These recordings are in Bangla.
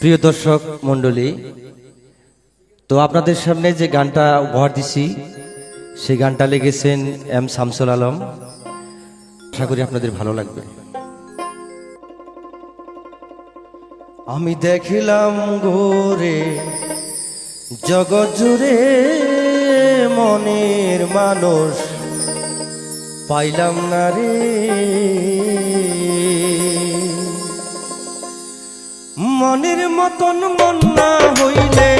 প্রিয় দর্শক মণ্ডলী, তো আপনাদের সামনে যে গানটা উপহার দিছি, সেই গানটা লেগেছেন এম শামসুল আলম। আশা করি আপনাদের ভালো লাগবে। আমি দেখিলাম গোরে জগৎ জুড়ে মনের মানুষ। পাইলাম না রে। মনের মতন মন না হইলে,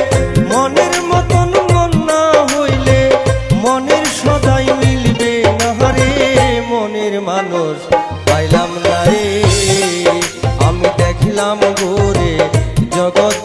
মনের মতন মন না হইলে, মনের সদাই মিলবে না রে, মনের মানুষ। পাইলাম না রে, আমি দেখলাম ঘুরে জগৎ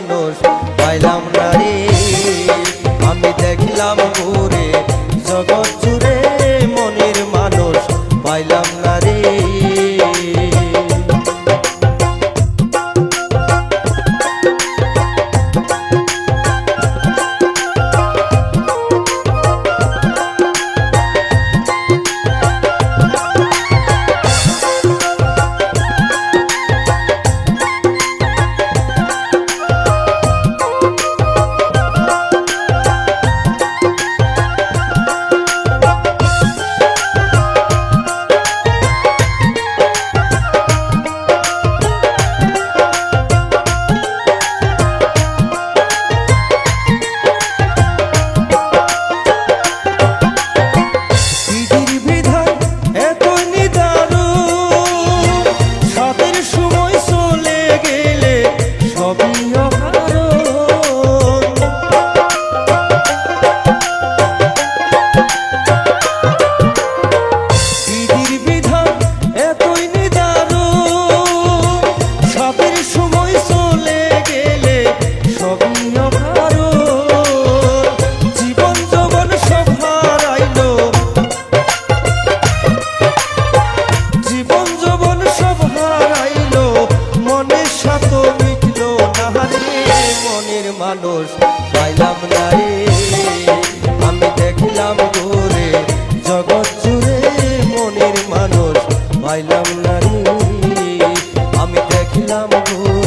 মানুষ পাইলাম না রে। আমি দেখলাম ঘুরে জগৎ মানুষ পাইলাম না আমি দেখিলাম ঘুরে জগৎ জুড়ে মনের মানুষ পাইলাম না আমি দেখিলাম ঘুরে